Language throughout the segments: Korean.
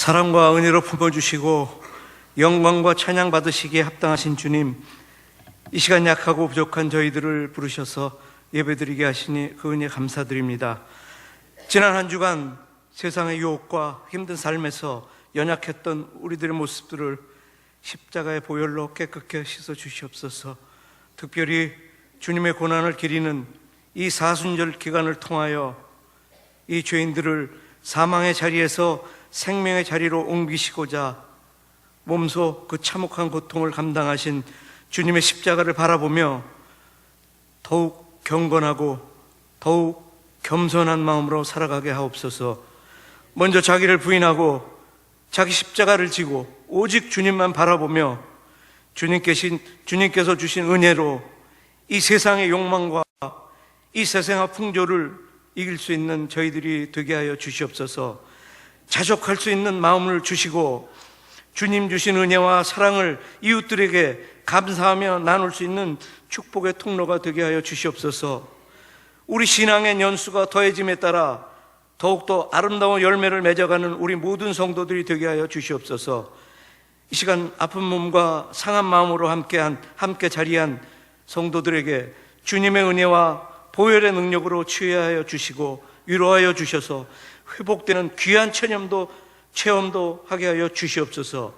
사랑과 은혜로 품어주시고 영광과 찬양 받으시기에 합당하신 주님, 이 시간 약하고 부족한 저희들을 부르셔서 예배드리게 하시니 그 은혜 감사드립니다. 지난 한 주간 세상의 유혹과 힘든 삶에서 연약했던 우리들의 모습들을 십자가의 보혈로 깨끗게 씻어 주시옵소서. 특별히 주님의 고난을 기리는 이 사순절 기간을 통하여 이 죄인들을 사망의 자리에서 생명의 자리로 옮기시고자 몸소 그 참혹한 고통을 감당하신 주님의 십자가를 바라보며 더욱 경건하고 더욱 겸손한 마음으로 살아가게 하옵소서. 먼저 자기를 부인하고 자기 십자가를 지고 오직 주님만 바라보며 주님께서 주신 은혜로 이 세상의 욕망과 이 세상의 풍조를 이길 수 있는 저희들이 되게 하여 주시옵소서. 자족할 수 있는 마음을 주시고 주님 주신 은혜와 사랑을 이웃들에게 감사하며 나눌 수 있는 축복의 통로가 되게 하여 주시옵소서. 우리 신앙의 연수가 더해짐에 따라 더욱더 아름다운 열매를 맺어가는 우리 모든 성도들이 되게 하여 주시옵소서. 이 시간 아픈 몸과 상한 마음으로 함께한 함께 자리한 성도들에게 주님의 은혜와 보혈의 능력으로 치유하여 주시고 위로하여 주셔서 회복되는 귀한 체념도 체험도 하게 하여 주시옵소서.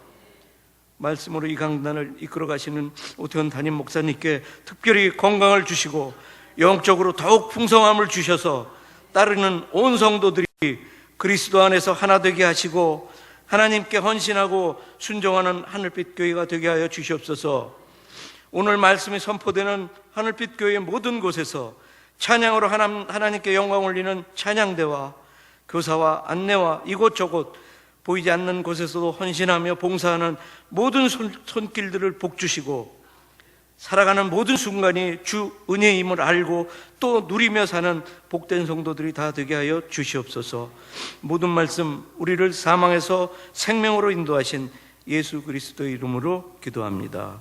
말씀으로 이 강단을 이끌어 가시는 오태원 담임 목사님께 특별히 건강을 주시고 영적으로 더욱 풍성함을 주셔서 따르는 온 성도들이 그리스도 안에서 하나 되게 하시고 하나님께 헌신하고 순종하는 하늘빛 교회가 되게 하여 주시옵소서. 오늘 말씀이 선포되는 하늘빛 교회의 모든 곳에서 찬양으로 하나, 하나님께 영광 올리는 찬양대와 교사와 안내와 이곳저곳 보이지 않는 곳에서도 헌신하며 봉사하는 모든 손, 손길들을 복주시고 살아가는 모든 순간이 주 은혜임을 알고 또 누리며 사는 복된 성도들이 다 되게 하여 주시옵소서. 모든 말씀 우리를 사망에서 생명으로 인도하신 예수 그리스도의 이름으로 기도합니다.